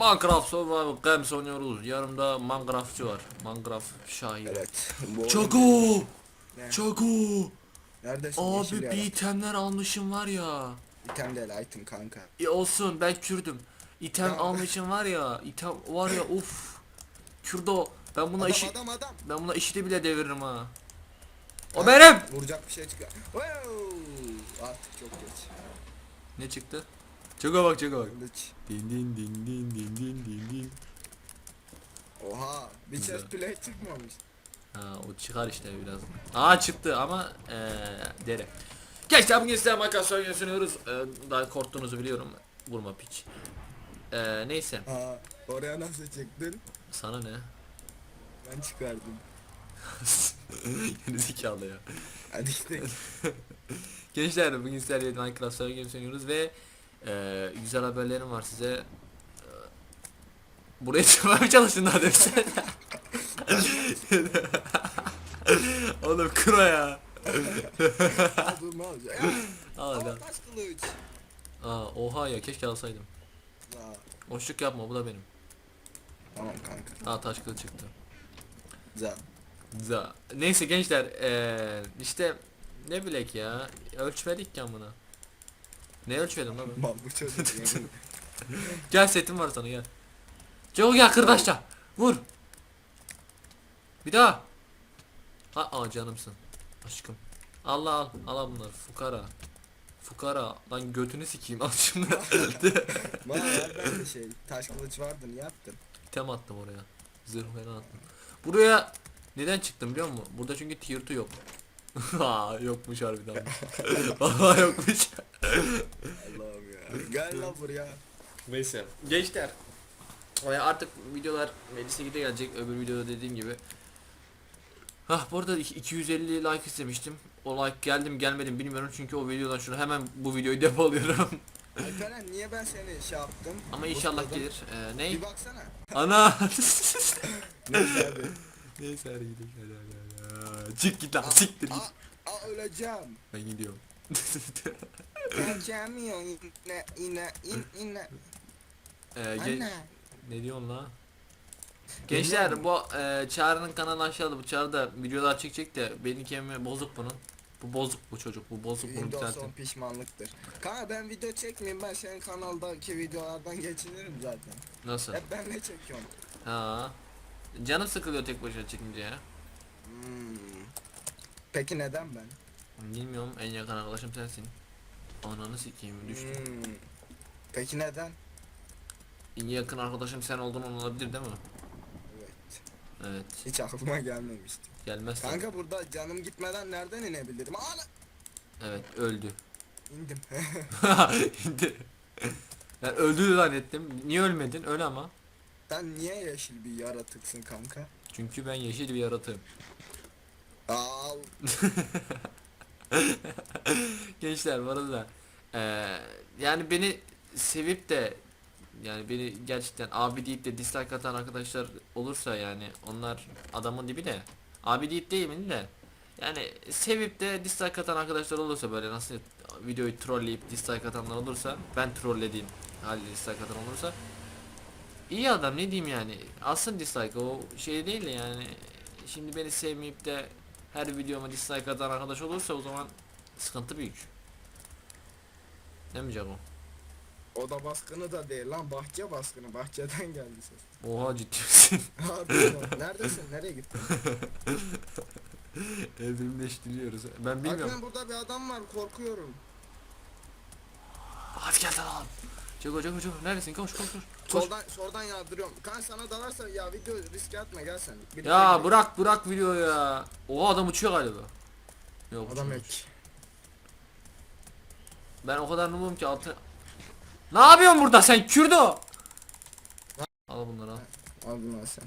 Minecraft Survival Games oynuyoruz. Yanımda Minecraftçı var. Minecraft Şahin. Evet. Bu! Ne? Neredesin? Yeşil Abi yara. bir itemler almışım var ya. İtem değil item kanka. E olsun ben Kürdüm. İtem Ya. almışım var ya. İtem var ya uf. Kürdo. Ben buna Adam işi adam adam. ben buna işiti bile deviririm ha. O benim. Vuracak bir şey çıkıyor. Wow! Artık çok geç. Ne çıktı? Çako bak Çako bak. Kılıç. Din din din din din din din din. Oha. Bir Güzel. chest plate çıkmamış. Ha o çıkar işte biraz. Aa çıktı ama eee dere. Gençler bugün size makas sunuyoruz. Eee, daha korktuğunuzu biliyorum. Vurma piç. Eee neyse. Aa, oraya nasıl çıktın? Sana ne? Ben çıkardım. Geri zekalı ya. Hadi işte. Gençler bugün sizlerle Minecraft oyunu sunuyoruz ve eee, güzel haberlerim var size. Eee, Buraya çıkmaya çalışın daha demişler. Oğlum kro ya. Aldım alacak. Ya, Al Ama hadi. taş kılıç. Aa, oha ya keşke alsaydım. Ya, yapma bu da benim. Tamam kanka. Aa taş kılıç çıktı. Güzel. Za. Neyse gençler eee işte ne bilek ya ölçmedik ya buna. Ne ölçmedim lan ben? Mal bu çocuk yemin. Gel setim var sana gel. Çabuk gel kırbaçla. Vur. Bir daha. Ha aa canımsın. Aşkım. Allah al. Al al bunları. Fukara. Fukara. Lan götünü sikeyim. Al şunları. Bana ver ben de şey. Taş kılıç vardı niye attın? Tem attım oraya. Zırh falan attım. Buraya neden çıktım biliyor musun? Burada çünkü tier 2 yok. Aa yokmuş harbiden. Vallahi yokmuş. Allah'ım ya. Gel lan buraya. Neyse. Gençler. Ee, Artık videolar meclise gide gelecek. Öbür videoda dediğim gibi. Hah bu arada iki- 250 like istemiştim. O like geldim gelmedim bilmiyorum çünkü o videodan şunu hemen bu videoyu depoluyorum. Alperen niye ben seni şey yaptım? Ama inşallah gelir. Ee, ne? Bir baksana. Ana. Neyse hadi. Neyse hadi gidelim hadi hadi hadi. Çık git lan siktir git. Aa, aa öleceğim. Ben gidiyorum. Öleceğim yine yine in yine. Ee, ge- Anne. ne diyorsun la? Gençler bu e, Çağrı'nın kanalı aşağıda bu Çağrı'da videolar çekecek de benim kemimi bozuk bunun. Bu bozuk bu çocuk bu bozuk bunu Windows düzeltin. 10 pişmanlıktır. Kanka ben video çekmeyeyim ben senin kanaldaki videolardan geçinirim zaten. Nasıl? Hep ben ne çekiyorum? Ha. Canım sıkılıyor tek başına çekince ya. Peki neden ben? Bilmiyorum en yakın arkadaşım sensin. Ananı sikeyim düştü. Hmm. Peki neden? En yakın arkadaşım sen olduğun olabilir değil mi? Evet. Evet. Hiç aklıma gelmemişti. Gelmez. Kanka burada canım gitmeden nereden inebilirim? Ana! Evet öldü. İndim. İndi. ben öldü zannettim. Niye ölmedin? Öl ama. Sen niye yeşil bir yaratıksın kanka? Çünkü ben yeşil bir yaratığım. Al. Gençler bu arada eee, yani beni sevip de yani beni gerçekten abi deyip de dislike atan arkadaşlar olursa yani onlar adamın dibi de abi deyip değilim de yani sevip de dislike atan arkadaşlar olursa böyle nasıl videoyu trolleyip dislike atanlar olursa ben trollediğim halde dislike atan olursa iyi adam ne diyeyim yani alsın dislike o şey değil de yani şimdi beni sevmeyip de her videoma dislike atan arkadaş olursa o zaman sıkıntı büyük. Demeyecek o. Oda baskını da değil lan bahçe baskını. Bahçeden geldi ses. Oha ciddi misin? Ya, neredesin? Nereye gittin? Evrimleştiriyoruz. Ben bilmiyorum. Alperen burada bir adam var korkuyorum. Hadi gel lan. Çeko çeko çeko. Neredesin? Koş koş koş. Koş. Soldan soldan yardırıyorum. Kan sana dalarsa ya video riske atma gel sen. Bir Ya bırak bırak videoyu ya. Oha adam uçuyor galiba. Yok Adam uçmuyor. ek. Ben o kadar numum ki altı. Ne yapıyorsun burada sen Kürdo? Al bunları al. Al bunu al sen.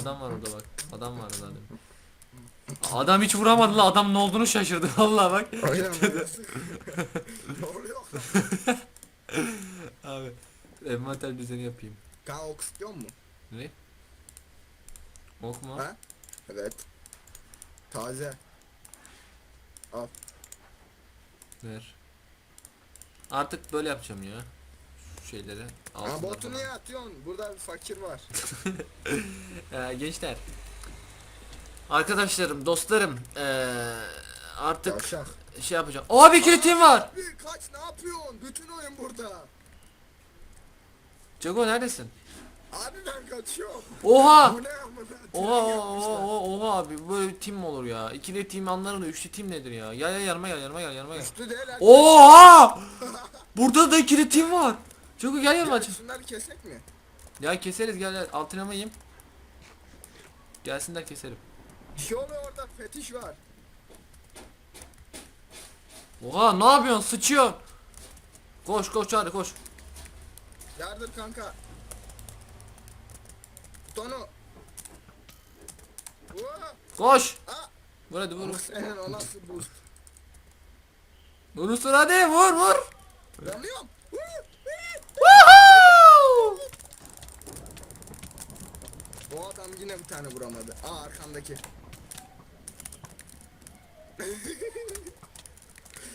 Adam var orada bak. Adam var orada. Adam. Adam hiç vuramadı la adam ne olduğunu şaşırdı vallahi bak. Ne oluyor? Abi envanter düzeni yapayım. Kan ok istiyor mu? Ne? Ok mu? Ha? Evet. Taze. Ver. Artık böyle yapacağım ya. şeyleri. Ha altınları botu falan. niye atıyorsun? Burada bir fakir var. Ee, gençler. Arkadaşlarım, dostlarım. Ee, artık Yavşak. şey yapacağım. Abi kilitim var. Abi kaç ne yapıyorsun? Bütün oyun burada. Jago neredesin? Abi ben kaçıyorum. Oha! Bu ne amına? Oha oha oha oha abi böyle bir tim mi olur ya? İkili tim anlarım da üçlü tim nedir ya? Gel gel yanıma gel yanıma gel yanıma gel. Üstü değil herkes. Oha! Burada da ikili tim var. Jago gel yanıma. Ya şunları kesek mi? Ya keseriz gel gel antrenman yiyeyim. Gelsinler keserim. Oluyor orada fetiş var. Oha ne yapıyorsun sıçıyorsun. Koş koş hadi koş. Yardır kanka. Tonu. Koş. Aa! Vur hadi vur. Senin o nasıl boost? Vurursun hadi vur vur. Yanıyorum. O adam yine bir tane vuramadı. Aa arkandaki.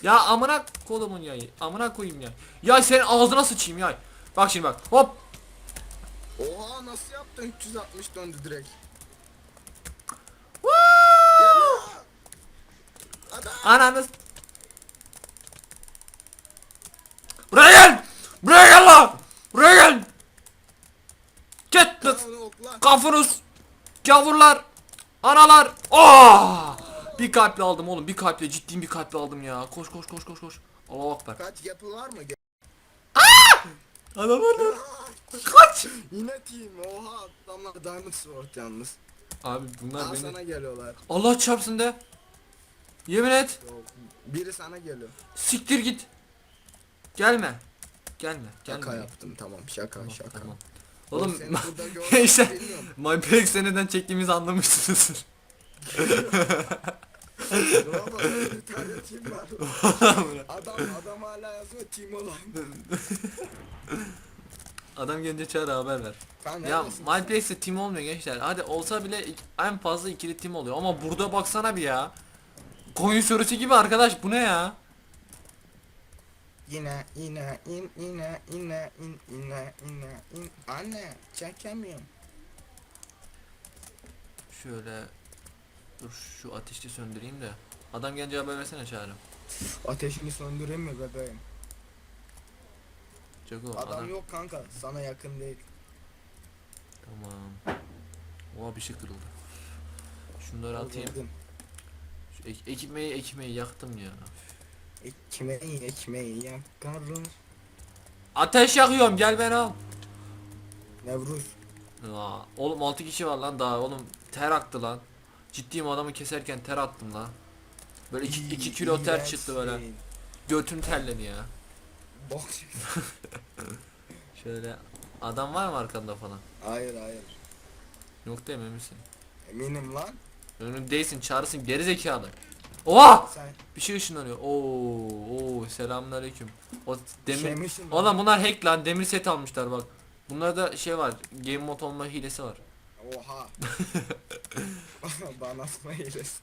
Ya amına kolumun yayı. Amına koyayım ya. Ya senin ağzına sıçayım ya. Bak şimdi bak. Hop. Oha nasıl yaptın 360 döndü direkt. Ananız. Buraya gel. Buraya gel lan. Buraya gel. Get Lan kafanız. Gavurlar. Analar. Oh! Bir kalple aldım oğlum. Bir kalple ciddiyim bir kalple aldım ya. Koş koş koş koş koş. Allah akbar. Kaç yapı var mı? Adam orada. Kaç. Yine team. Oha adamlar Diamond Sword yalnız. Abi bunlar Aa beni. sana geliyorlar. Allah çarpsın de. Yemin et. Yok, Biri sana geliyor. Siktir git. Gelme. Gelme. Gelme. Şaka yaptım tamam şaka Tamam, şaka. tamam. Oğlum gençler bilmiyorum. MyPlex seneden çektiğimizi anlamışsınızdır. Bravo bir tane team var. Adam adam hala yazıyor team olan. Adam gelince çağır haber ver. Kanka Ya neredesin? MyPlex'te team olmuyor gençler. Hadi olsa bile ik- en fazla ikili team oluyor. Ama burada baksana bir ya. Koyun sürüsü gibi arkadaş bu ne ya? Yine yine in yine yine in yine yine in. Anne çekemiyorum. Şöyle dur şu ateşi söndüreyim de. Adam gelince haber versene çağrı. Ateşini söndüreyim mi bebeğim? Jago Adam, adam. yok kanka sana yakın değil. Tamam. Oha bir şey kırıldı. Şunları atayım. Öldürdüm. Şu ek- ekmeği ekmeği yaktım ya. Ekmeği ekmeği yakarım. Ateş yakıyorum gel beni al. Nevruz. Aa, oğlum 6 kişi var lan daha oğlum ter aktı lan. Ciddiyim adamı keserken ter attım lan. Böyle 2 kilo ter çıktı böyle. Götüm terledi ya. Bok. Şöyle adam var mı arkanda falan? hayır hayır. Yok değil mi misin? Eminim lan. Önümdesin çağrısın geri zekalı. Oha! Sen Bir şey ışınlanıyor. Oo, oo selamünaleyküm. O demir şeymişsin. Oğlum bunlar hack lan demir set almışlar bak. Bunlarda şey var. Game mode olma hilesi var. Oha. Bana atma iyilesin.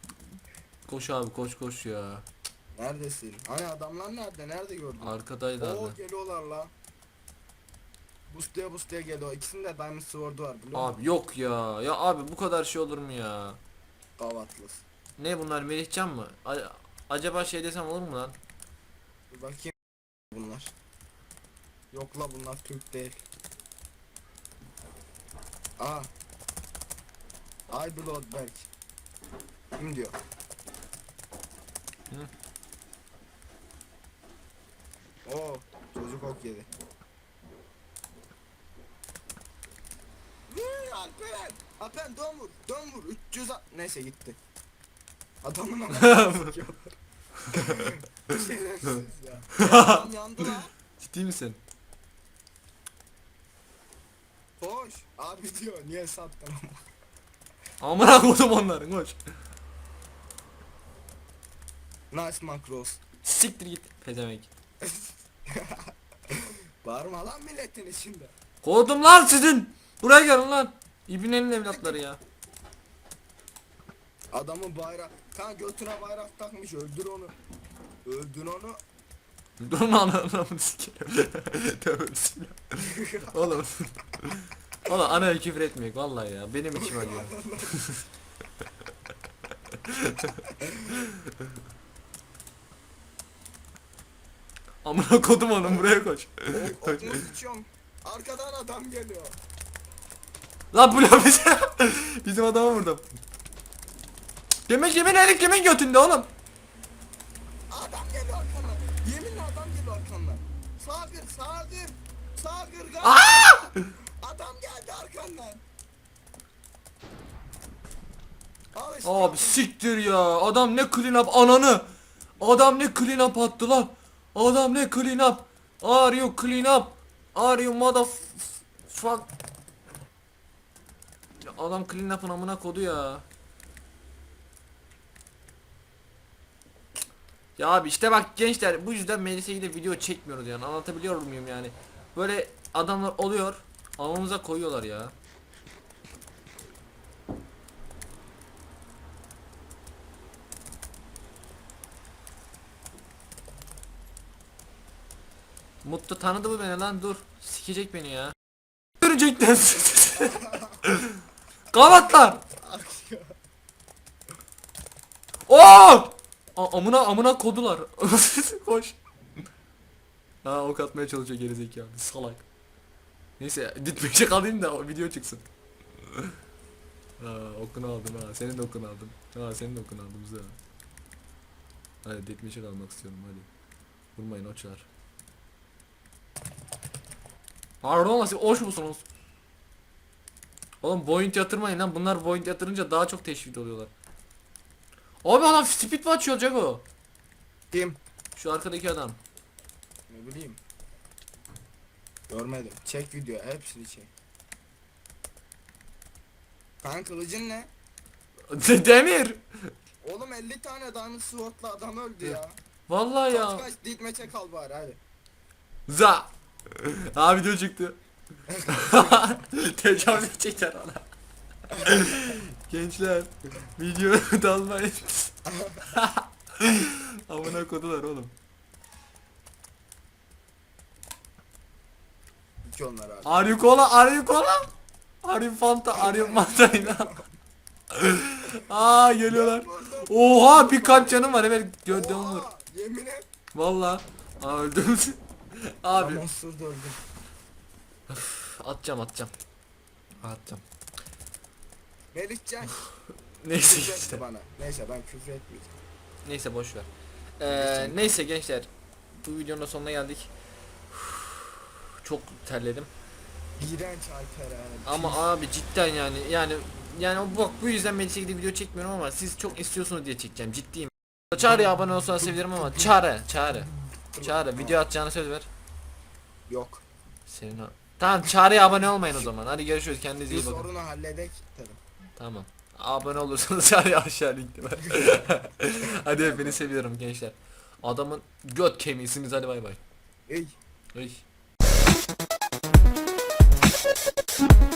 Koş abi koş koş ya. Neredesin? Hani adamlar nerede? Nerede gördün? Arkadaydı Oo abi. geliyorlar la. Boost'ya boost'ya geliyor. İkisinde Diamond Sword'u var biliyor musun? Abi yok ya. Ya abi bu kadar şey olur mu ya? Gavatlıs. Ne bunlar Melihcan mı? A- acaba şey desem olur mu lan? Dur bakayım bunlar. Yok la bunlar Türk değil. Aa. Ay Bloodberg. Kim diyor? Hı? Oo, çocuk ok yedi. Alperen! Alperen dön vur, dön vur. 300 a- Neyse gitti. Adamın anasını sikiyorlar. Şerefsiz ya. Adam yandı lan. Ciddi misin? Hoş. Abi diyor niye sattın ama. Amına koydum onların koş. Nice macros. Siktir git pezevenk. Bağırma lan milletin içinde. Kovdum lan sizin. Buraya gelin lan. İbnenin evlatları ya. Adamın bayrak. Kan götüne bayrak takmış öldür onu. Öldür onu. Dur lan anamı sikerim. Tövbe bismillah. Oğlum. Oğlum anaya küfür etmeyek vallahi ya. Benim içim acıyor. Amına kodum onu buraya koş. Ok- Okunu sıçıyorum. Arkadan adam geliyor. Lan bu la bize. Bizim adamı vurdum. Demek yemin erik kimin götünde oğlum? Adam geliyor arkandan. Yeminle adam geliyor arkandan. Sağa gir, sağa gir. Sağa gir. gel. Adam geldi arkandan. Abi siktir ya. Adam ne clean up ananı. Adam ne clean up attı lan. Adam ne clean up. Are you clean up? Are you mother fuck? Ya adam clean up'ın amına kodu ya. Ya abi işte bak gençler bu yüzden Melisa'yı ile video çekmiyoruz yani anlatabiliyor muyum yani. Böyle adamlar oluyor avamıza koyuyorlar ya. Mutlu tanıdı mı beni lan dur. Sikecek beni ya. Görecekler. Gavatlar. Oo! A- amına amına kodular. Koş. Ha ok atmaya çalışıyor gerizekalı salak. Neyse ditmeyecek alayım da o video çıksın. ha okunu aldım ha senin de okunu aldım. Ha senin de okunu aldım güzel. Hadi ditmeyecek almak istiyorum hadi. Vurmayın oçlar. Pardon nasıl hoş musunuz? Oğlum point yatırmayın lan bunlar point yatırınca daha çok teşvik oluyorlar. Abi adam speed mi açıyor Jago? Kim? Şu arkadaki adam. Ne bileyim. Görmedim. Çek video hepsini çek. Kan kılıcın ne? De- Demir. Oğlum 50 tane Diamond Sword'la adam öldü ya. Vallahi Kaç ya. kaç ditmeçe kal bari hadi. Za. Aa video çıktı. Tecavüz çeker ana. Gençler video dalmayın. Amına kodular oğlum. İki onlar abi. Are you cola? Are you cola? Are you Fanta? Are you Mandarina? Aa geliyorlar. Oha bir kalp canım var evet vur. Oha, Yemin et. Valla. Aa öldüm. Abi Monster da öldü. atacağım atacağım. Atacağım. Melihcan Neyse küfür işte. etti bana. Neyse ben küfür etmeyeceğim. Neyse boş ver. Ee, neyse gençler. Bu videonun da sonuna geldik. Çok terledim. İğrenç Alper yani. Ama abi cidden yani yani yani bak bu yüzden Melisa'ya gidip video çekmiyorum ama siz çok istiyorsunuz diye çekeceğim ciddiyim. Çağrı'ya abone olsan sevinirim ama Çağrı Çağrı Çağrı video atacağını söz ver. Yok. Senin o... Tamam Çağrı'ya abone olmayın o zaman. Hadi görüşürüz kendinize Bir iyi bakın. sorunu halledek. Tamam. Abone olursanız Çağrı'ya aşağı linkte var. Hadi hepinizi seviyorum gençler. Adamın göt kemiğisiniz hadi bay bay. Ey. Ay. Podcast.